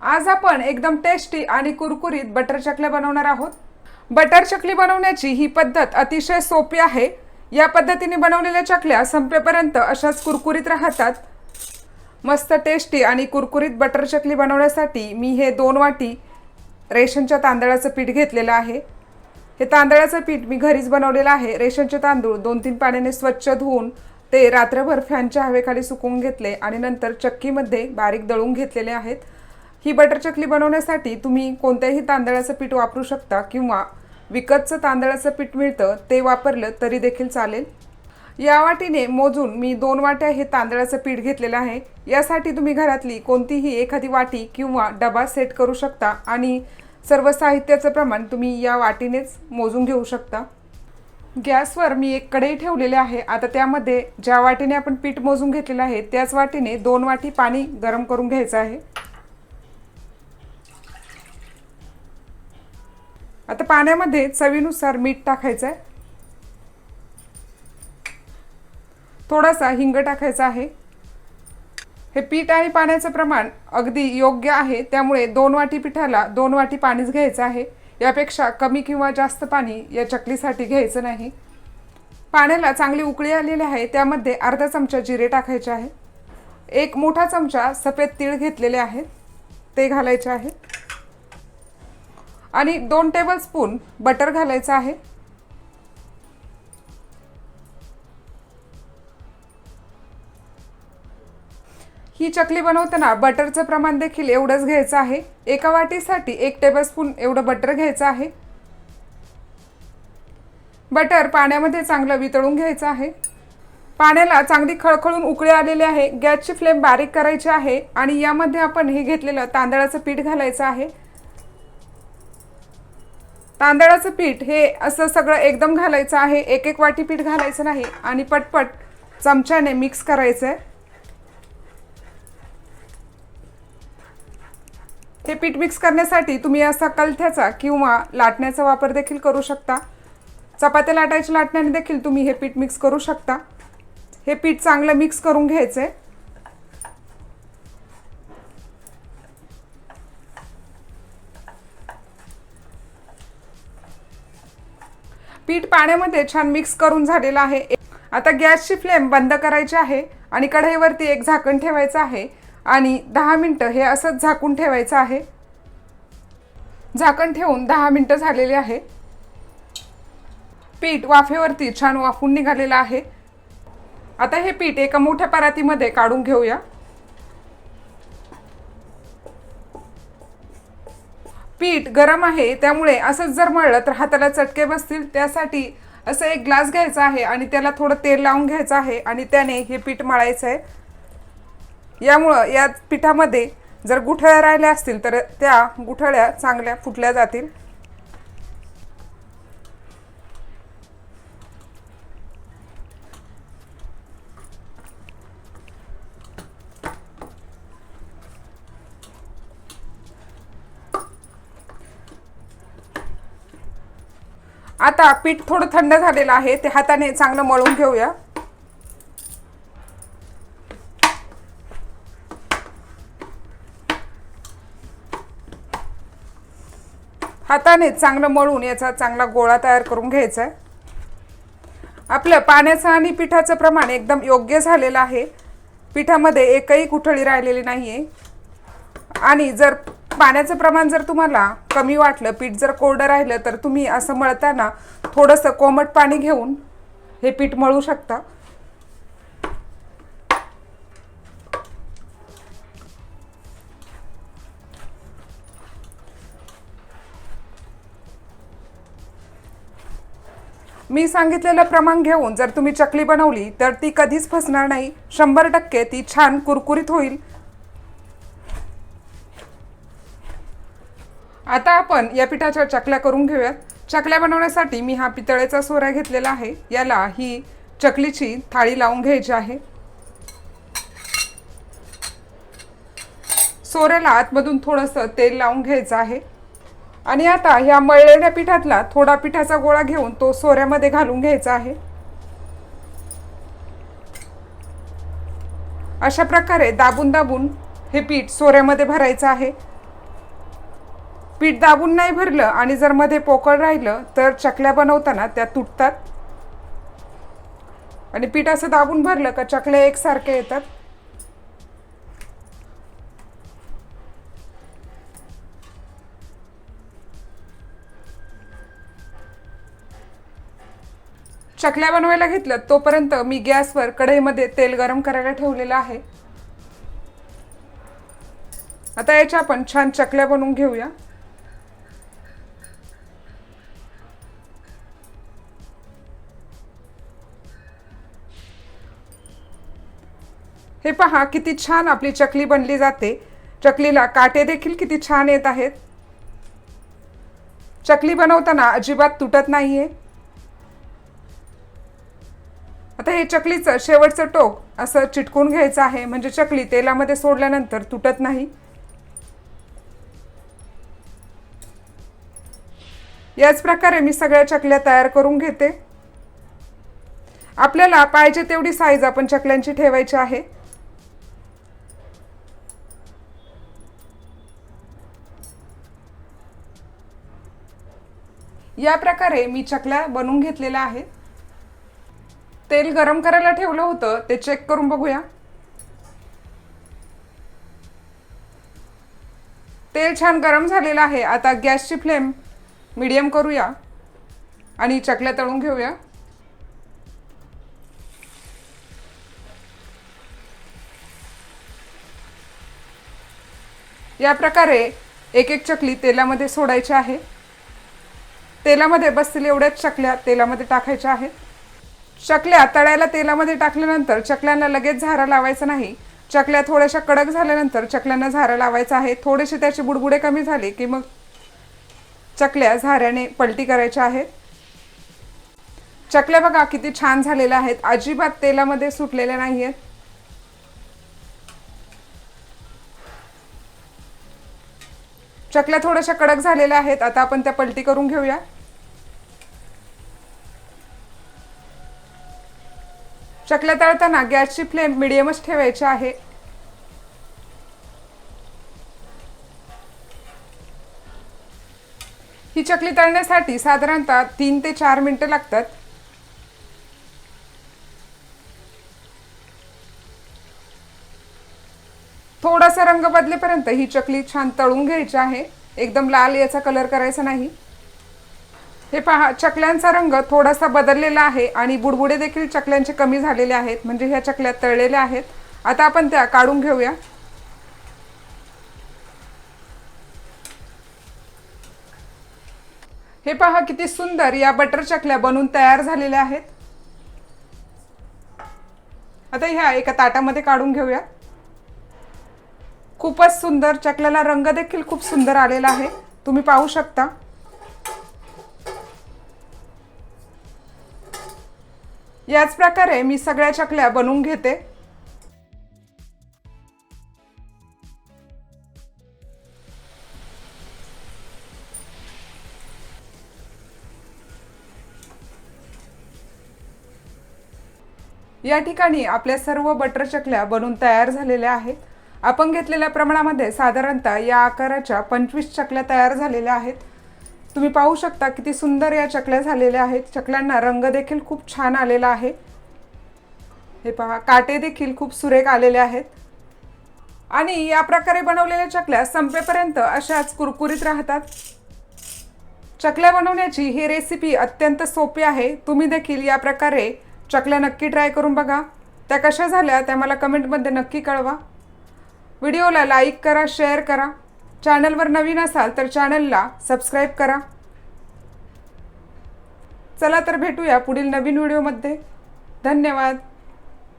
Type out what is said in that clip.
आज आपण एकदम टेस्टी आणि कुरकुरीत बटर चकल्या बनवणार आहोत. बटर चकली बनवण्याची ही पद्धत अतिशय सोपी आहे. या पद्धतीने बनवलेल्या चकल्या संपेपर्यंत अशाच कुरकुरीत राहतात. मस्त टेस्टी आणि कुरकुरीत बटर चकली बनवण्यासाठी मी हे दोन वाटी रेशनच्या तांदळाचं पीठ घेतलेलं आहे. हे तांदळाचं पीठ मी घरीच बनवलेलं आहे. रेशनचे तांदूळ दोन तीन पाण्याने स्वच्छ धुवून ते रात्रभर फॅनच्या हवेखाली सुकवून घेतले आणि नंतर चक्कीमध्ये बारीक दळून घेतलेले आहेत. ही बटर चकली बनवण्यासाठी तुम्ही कोणत्याही तांदळाचं पीठ वापरू शकता किंवा विकतचं तांदळाचं पीठ मिळतं ते वापरलं तरी देखील चालेल. या वाटीने मोजून मी दोन वाट्या हे तांदळाचं पीठ घेतलेलं आहे. यासाठी तुम्ही घरातली कोणतीही एखादी वाटी किंवा डबा सेट करू शकता आणि सर्व साहित्याचं प्रमाण तुम्ही या वाटीनेच मोजून घेऊ शकता. गॅसवर मी एक कढई ठेवलेली आहे. आता त्यामध्ये ज्या वाटीने आपण पीठ मोजून घेतलेलं आहे त्याच वाटीने दोन वाटी पाणी गरम करून घ्यायचं आहे. आता पाण्यामध्ये चवीनुसार मीठ टाकायचं आहे थोडासा हिंग टाकायचा आहे. हे पीठ आणि पाण्याचं प्रमाण अगदी योग्य आहे. त्यामुळे दोन वाटी पिठाला दोन वाटी पाणीच घ्यायचं आहे. यापेक्षा कमी किंवा जास्त पाणी या चकलीसाठी घ्यायचं नाही. पाण्याला चांगली उकळी आलेली आहे. त्यामध्ये अर्धा चमचा जिरे टाकायचे आहे. एक मोठा चमचा सफेद तीळ घेतलेले आहेत ते घालायचे आहे. आणि दोन टेबल स्पून बटर घालायचं आहे. ही चकली बनवताना बटरचं प्रमाण देखील एवढंच घ्यायचं आहे. एका वाटीसाठी एक टेबलस्पून एवढं बटर घ्यायचं आहे. बटर पाण्यामध्ये चांगलं वितळून घ्यायचं आहे. पाण्याला चांगली खळखळून उकळी आलेली आहे. गॅसची फ्लेम बारीक करायची आहे आणि यामध्ये आपण हे घेतलेलं तांदळाचं पीठ घालायचं आहे. तांदळाचं पीठ हे असं सगळं एकदम घालायचं आहे. एक एक वाटी पीठ घालायचं नाही. आणि पटपट चमच्याने मिक्स करायचं आहे हे पीठ मिक्स करण्यासाठी तुम्ही असा कलथ्याचा किंवा लाटण्याचा वापर देखील करू शकता. चपात्या लाटायच्या लाटण्याने देखील तुम्ही हे पीठ मिक्स करू शकता. हे पीठ चांगलं मिक्स करून घ्यायचं आहे पाण्यामध्ये छान मिक्स करून झालेलं आहे. आता गॅसची फ्लेम बंद करायची आहे आणि कढईवरती एक झाकण ठेवायचं आहे आणि दहा मिनटं हे असंच झाकून ठेवायचं आहे. झाकण ठेवून दहा मिनटं झालेली आहे. पीठ वाफेवरती छान वाफून निघालेलं आहे. आता हे पीठ एका मोठ्या परातीमध्ये काढून घेऊया. पीठ गरम आहे त्यामुळे असंच जर मळलं तर हाताला चटके बसतील. त्यासाठी असं एक ग्लास घ्यायचा आहे आणि त्याला थोडं तेल लावून घ्यायचं आहे आणि त्याने हे पीठ मळायचं आहे यामुळं या पिठामध्ये जर गुठळ्या राहिल्या असतील तर त्या गुठळ्या चांगल्या फुटल्या जातील. आता पीठ थोडं थंड झालेलं आहे ते हाताने चांगलं मळून घेऊया. हाताने चांगलं मळून याचा चांगला गोळा तयार करून घ्यायचा आहे आपलं पाण्याचं आणि पिठाचं प्रमाण एकदम योग्य झालेलं आहे. पिठामध्ये एकही कुठळी राहिलेली नाही आहे आणि जर पाण्याचं प्रमाण जर तुम्हाला कमी वाटलं पीठ जर कोरडं राहिलं तर तुम्ही असं मळताना थोडंसं कोमट पाणी घेऊन हे पीठ मळू शकता. मी सांगितलेलं प्रमाण घेऊन जर तुम्ही चकली बनवली तर ती कधीच फसणार नाही. शंभर टक्के ती छान कुरकुरीत होईल. आता आपण या पिठाच्या चकल्या करून घेऊयात. चकल्या बनवण्यासाठी मी हा पितळेचा सोरा घेतलेला आहे. याला ही चकलीची थाळी लावून घ्यायची आहे. सोऱ्याला आतमधून थोडंसं तेल लावून घ्यायचं आहे. आणि आता ह्या मळलेल्या पिठातला थोडा पिठाचा गोळा घेऊन तो सोऱ्यामध्ये घालून घ्यायचा आहे. अशा प्रकारे दाबून दाबून हे पीठ सोऱ्यामध्ये भरायचं आहे. पीठ दाबून नाही भरलं आणि जर मध्ये पोकळ राहिलं तर चकल्या बनवताना त्या तुटतात. आणि पीठ असं दाबून भरलं का चकल्या एकसारख्या येतात. चकल्या बनवायला घेतलं तोपर्यंत मी गॅसवर कढईमध्ये तेल गरम करायला ठेवलेलं आहे. आता याच्या आपण छान चकल्या बनवून घेऊया. हे पहा किती छान आपली चकली बनली जाते. चकलीला काटे देखील किती छान येत आहेत. चकली बनवताना अजिबात तुटत नाहीये. आता हे चकलीचं शेवटचं टोक असं चिटकून घ्यायचं आहे. म्हणजे चकली तेलामध्ये सोडल्यानंतर तुटत नाही. याच प्रकारे मी सगळ्या चकल्या तयार करून घेते. आपल्याला पाहिजे तेवढी साईज आपण चकल्यांची ठेवायची आहे. या प्रकारे मी चकल्या बनवून घेतलेल्या आहेत. तेल गरम करायला ठेवलं होतं ते चेक करून बघूया. तेल छान गरम झालेलं आहे आता गॅसची फ्लेम मीडियम करूया आणि चकल्या तळून घेऊया. या प्रकारे एक एक चकली तेलामध्ये सोडायची आहे. तेलामध्ये बसतील एवढ्याच चकल्या तेलामध्ये टाकायच्या आहेत. चकल्या तळ्याला तेलामध्ये टाकल्यानंतर चकल्यांना लगेच झारा लावायचा नाही. चकल्या थोड्याशा कडक झाल्यानंतर चकल्यांना झारा लावायचा आहे. थोडेसे त्याचे बुडबुडे कमी झाले की मग चकल्या झाऱ्याने पलटी करायच्या आहेत. चकल्या बघा किती छान झालेल्या आहेत. अजिबात तेलामध्ये सुटलेल्या नाही आहेत चकल्या थोड्याशा कडक झालेल्या आहेत. आता आपण त्या पलटी करून घेऊया. चकल्या तळताना गॅसची फ्लेम मिडियमच ठेवायची आहे. ही चकली तळण्यासाठी साधारणतः तीन ते चार मिनिटं लागतात. थोडासा रंग बदलेपर्यंत ही चकली छान तळून घ्यायची आहे. एकदम लाल याचा कलर करायचा नाही. हे पहा चकल्यांचा रंग थोडासा बदललेला आहे आणि बुडबुडे देखील चकल्यांचे कमी झालेले आहेत म्हणजे ह्या चकल्या तळलेल्या आहेत. आता आपण त्या काढून घेऊया. हे पहा किती सुंदर या बटर चकल्या बनून तयार झालेल्या आहेत. आता ह्या एका ताटामध्ये काढून घेऊया. खूपच सुंदर चकल्याला रंग देखील खूप सुंदर आलेला आहे. तुम्ही पाहू शकता. याच प्रकारे मी सगळ्या चकल्या बनवून घेते. या ठिकाणी आपल्या सर्व बटर चकल्या बनून तयार झालेल्या आहेत. आपण घेतलेल्या प्रमाणामध्ये साधारणतः या आकाराच्या पंचवीस चकल्या तयार झालेल्या आहेत. तुम्ही पाहू शकता किती सुंदर या चकल्या झालेल्या आहेत. चकल्यांना रंग देखील खूप छान आलेला आहे. हे पहा काटे देखील खूप सुरेख आलेले आहेत. आणि या प्रकारे बनवलेल्या चकल्या संपेपर्यंत अशाच कुरकुरीत राहतात. चकल्या बनवण्याची ही रेसिपी अत्यंत सोपी आहे. तुम्ही देखील या प्रकारे चकल्या नक्की ट्राय करून बघा. त्या कशा झाल्या त्या मला कमेंटमध्ये नक्की कळवा. व्हिडिओला लाईक करा शेअर करा. चॅनलवर नवीन असाल तर चॅनलला सबस्क्राईब करा. चला तर भेटूया पुढील नवीन व्हिडिओमध्ये. धन्यवाद.